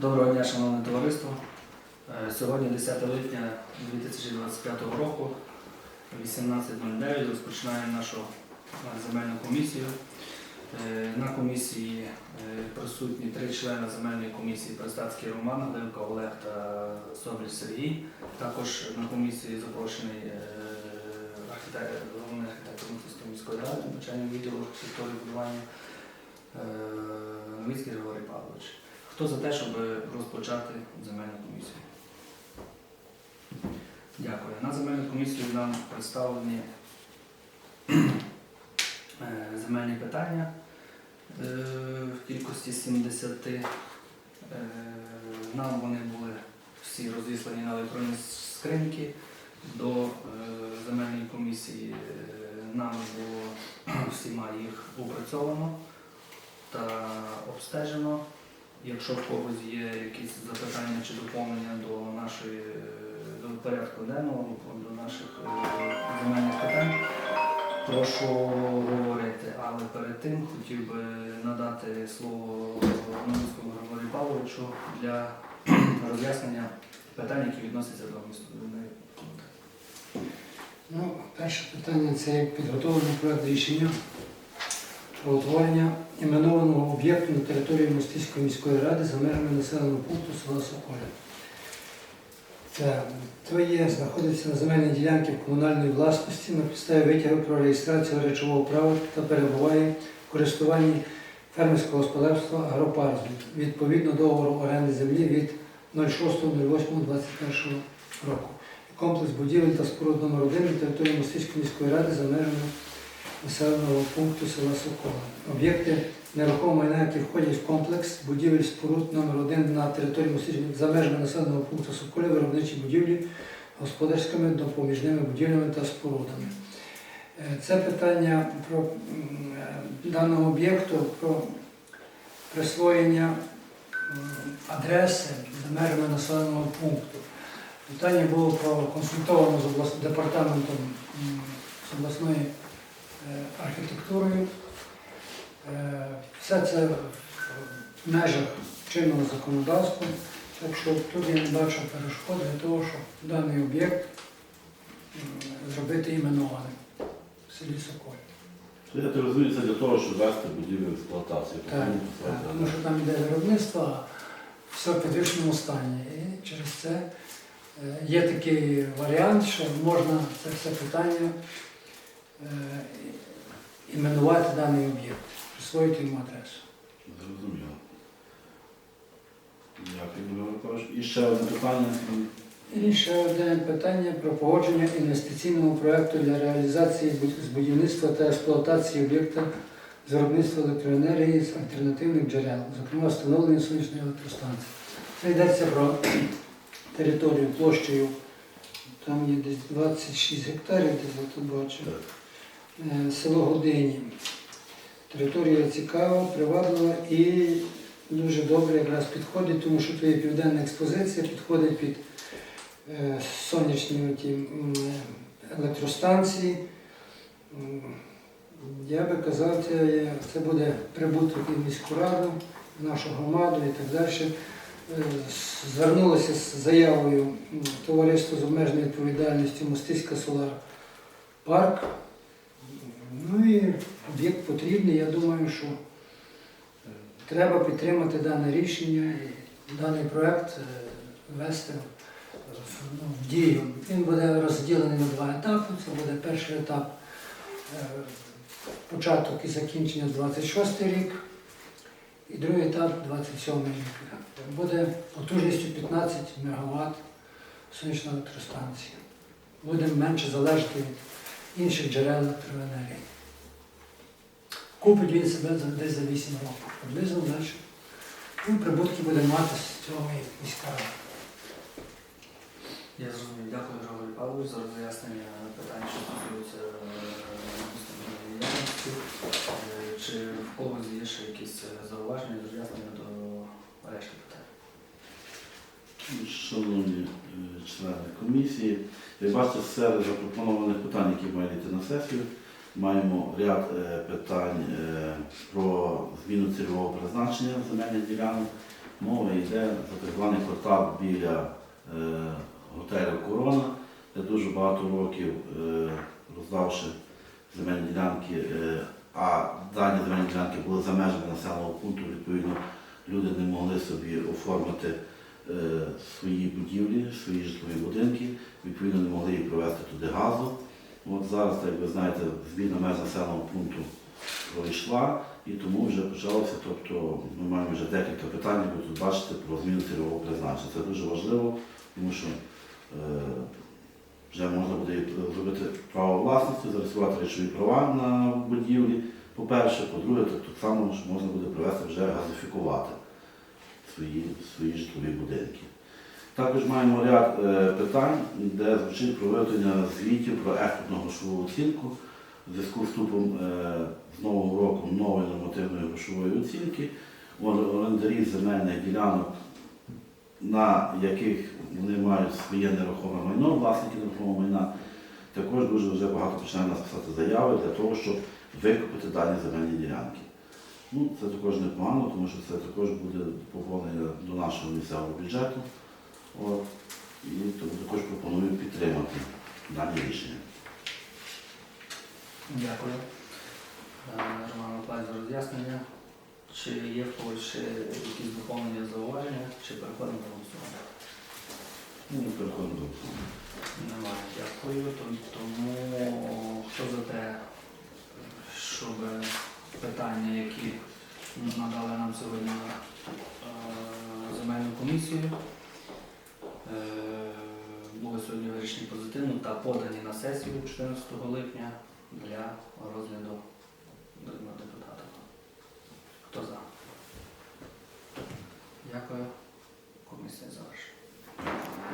Доброго дня, шановне товариство. Е, Сьогодні 10 липня 2025 року, 18.09, розпочинаємо нашу е, земельну комісію. Е, На комісії присутні три члени земельної комісії Простацький Роман, Гливка Олег та Соболь Сергій. Також на комісії запрошений головний архітектор міської ради, начальник відділу архітектури будування Новицький Григорій Павлович. Хто за те, щоб розпочати земельну комісію? Дякую. На земельну комісію нам представлені е, земельні питання е, в кількості 70. Е, Нам вони були всі розіслані на електронні скриньки. До земельної комісії нами було всіма їх опрацьовано та обстежено. Якщо в когось є якісь запитання чи доповнення до нашої до порядку денного, до наших е, земельних питань, прошу говорити. Але перед тим хотів би надати слово Новинському Григорію Павловичу для роз'яснення питань, які відносяться до комітету. Ну, перше питання це підготовлений проект рішення утворення іменованого об'єкту на території Мостиської міської ради за межами населеного пункту села Соколя. Це твоє знаходиться на земельній ділянці в комунальній власності на підставі витягу про реєстрацію речового права та перебуває в користуванні фермерського господарства Агропарк відповідно договору оренди землі від 06.08.21 року комплекс будівель та споруд номер 1 на території Мостицької міської ради за межами населеного пункту села Сокола. Об'єкти нерухомого майна, які входять в комплекс будівель споруд номер 1 на території за межами населеного пункту Соколя, виробничі будівлі господарськими допоміжними будівлями та спорудами. Е, Це питання про е, даного об'єкту, про присвоєння адреси за межами населеного пункту. Питання було проконсультовано з облас- департаментом з обласною е, архітектурою. Е, Все це в межах чинного законодавства, так що тут я не бачу перешкод для того, щоб даний об'єкт зробити іменованим в селі Соколь. То Я розумію, це для того, щоб вести будівлю в експлуатацію. Так, Тому так, це- Тому що там йде виробництво, все в підвищеному стані. І через це е, є такий варіант, що можна це все питання е, іменувати даний об'єкт, присвоїти йому адресу. Зрозуміло. Дякую, Миколаївич. І ще одне питання. І ще одне питання про погодження інвестиційного проекту для реалізації з будівництва та експлуатації об'єкта з виробництва електроенергії з альтернативних джерел, зокрема встановлення сонячної електростанції. Це йдеться про територію площею, там є десь 26 гектарів, десь я тут бачу. Е, село Годині. Територія цікава, приваблива і дуже добре якраз підходить, тому що тут є південна експозиція, підходить під е, сонячні електростанції. Я би казав, це, буде прибуток і міську раду, в нашу громаду і так далі. Е, Звернулося з заявою м, товариство з обмеженою відповідальністю Мостиська Солар Парк. Ну і об'єкт потрібний. Я думаю, що е, треба підтримати дане рішення і даний проект е, ввести в, ну, в дію. Він буде розділений на два етапи. Це буде перший етап е, початок і закінчення 26 рік, і другий етап 27 рік. Буде потужністю 15 МВт сонячна електростанція. Буде менше залежати від інших джерел електроенергії. Купить він себе десь за 8 років, приблизно далі. Ну, прибутки буде мати з цього міська рада. Я зрозумів. Дякую, Григорій Павлович, за роз'яснення питань, що стосуються е, діяльності. Е, Чи в когось є ще якісь е, зауваження, роз'яснення до решти питань? Шановні члени комісії, як бачите, серед запропонованих питань, які мають йти на сесію, маємо ряд е, питань е, про зміну цільового призначення земельних ділянок. Мова йде за так званий квартал біля е, готелю Корона, де дуже багато років роздавши земельні ділянки, а дані земельні ділянки були за межами населеного пункту, відповідно, люди не могли собі оформити свої будівлі, свої житлові будинки, відповідно не могли їх провести туди газу. От зараз, як ви знаєте, зміна меж населеного пункту пройшла, і тому вже почалося, тобто ми маємо вже декілька питань, ви тут бачите, про зміну цільового призначення. Це дуже важливо, тому що е, вже можна буде зробити право власності, зареєструвати речові права на будівлі. По-перше, по-друге, так, само можна буде провести вже газифікувати свої, свої житлові будинки. Також маємо ряд е, питань, де звучить про виготовлення звітів про експортну грошову оцінку в зв'язку з вступом е, з нового року нової нормативної грошової оцінки. Орендарі земельних ділянок, на яких вони мають своє нерухоме майно, власники нерухомого майна, також дуже вже багато починає нас писати заяви для того, щоб викупити дані земельні ділянки. Ну, це також непогано, тому що це також буде поповнення до нашого місцевого бюджету. От. І тому також пропоную підтримати дані рішення. Дякую. Е, Роман Миколаївич за роз'яснення. Чи є в когось ще якісь доповнення зауваження, чи переходимо до голосування? Ну, переходимо до голосування. Немає, дякую. Тому хто за те, щоб питання, які надали нам сьогодні е, земельну комісію, е, були сьогодні вирішені позитивно та подані на сесію 14 липня для розгляду депутата. Хто за? Дякую.